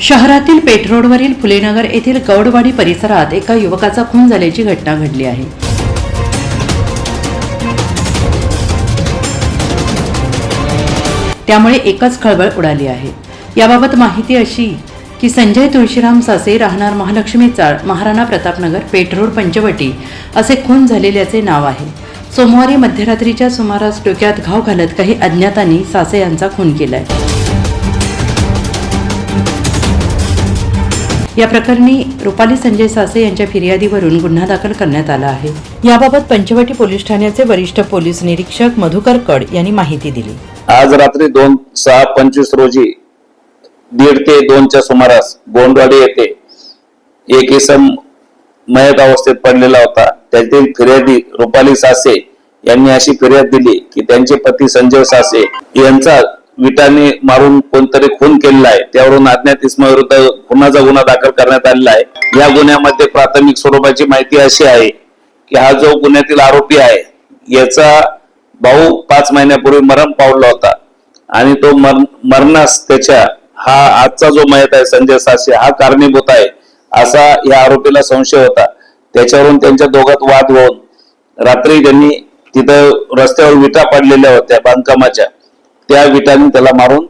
शहरातील पेठरोडवरील फुलेनगर येथील गौडवाडी परिसरात एका युवकाचा खून झाल्याची घटना घडली आहे. त्यामुळे एकच खळबळ उडाली आहे. याबाबत माहिती अशी की संजय तुळशीराम सासे राहणार महालक्ष्मी चाळ महाराणा प्रतापनगर पेठरोड पंचवटी असे खून झालेल्याचे नाव आहे. सोमवारी मध्यरात्रीच्या सुमारास डोक्यात घाव घालत काही अज्ञातांनी सासे यांचा खून केलाय. या प्रकरणी रुपाली संजय सासे यांच्या फिर्यादीवरून गुन्हा दाखल करण्यात आला आहे. याबाबत पंचवटी पोलीस ठाण्याचे वरिष्ठ पोलीस निरीक्षक मधुकर कड यांनी माहिती दिली. आज रात्री दोन सहा पंचवीस रोजी दीड ते दोनच्या सुमारास गोंडवाडी येथे एक इसम मयत अवस्थेत पडलेला होता. त्यातील फिर्यादी रुपाली सासे यांनी अशी फिर्याद दिली की त्यांचे पती संजय सासे यांचा विटाने मारून कोणतरी खून केलेला आहे त्यावरून अज्ञात इसमाविरुद्ध खुनाचा गुन्हा दाखल करण्यात आलेला आहे. या गुन्ह्यामध्ये प्राथमिक स्वरूपाची माहिती अशी आहे की हा जो गुन्ह्यातील आरोपी आहे याचा भाऊ पाच महिन्यापूर्वी मरण पावला होता आणि तो मर मरणास त्याच्या हा आजचा जो मयत आहे संजय सासे हा कारणीभूत आहे असा या आरोपीला संशय होता. त्याच्यावरून त्यांच्या दोघात वाद होऊन रात्री त्यांनी तिथं रस्त्यावर विटा पडलेल्या होत्या बांधकामाच्या. त्या विटांनी त्याला मारून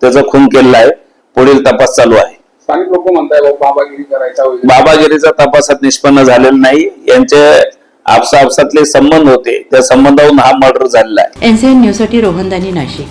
त्याचा खून केलेला आहे. पुढील तपास चालू आहे. स्थानिक लोक म्हणताय बाबागिरी करायचा बाबागिरीचा तपासात निष्पन्न झालेला नाही. यांचे आपसा आपसातले संबंध होते. त्या संबंधावरून हा मर्डर झालेला आहे. एनसीएन न्यूजसाठी रोहनदानी नाशिक.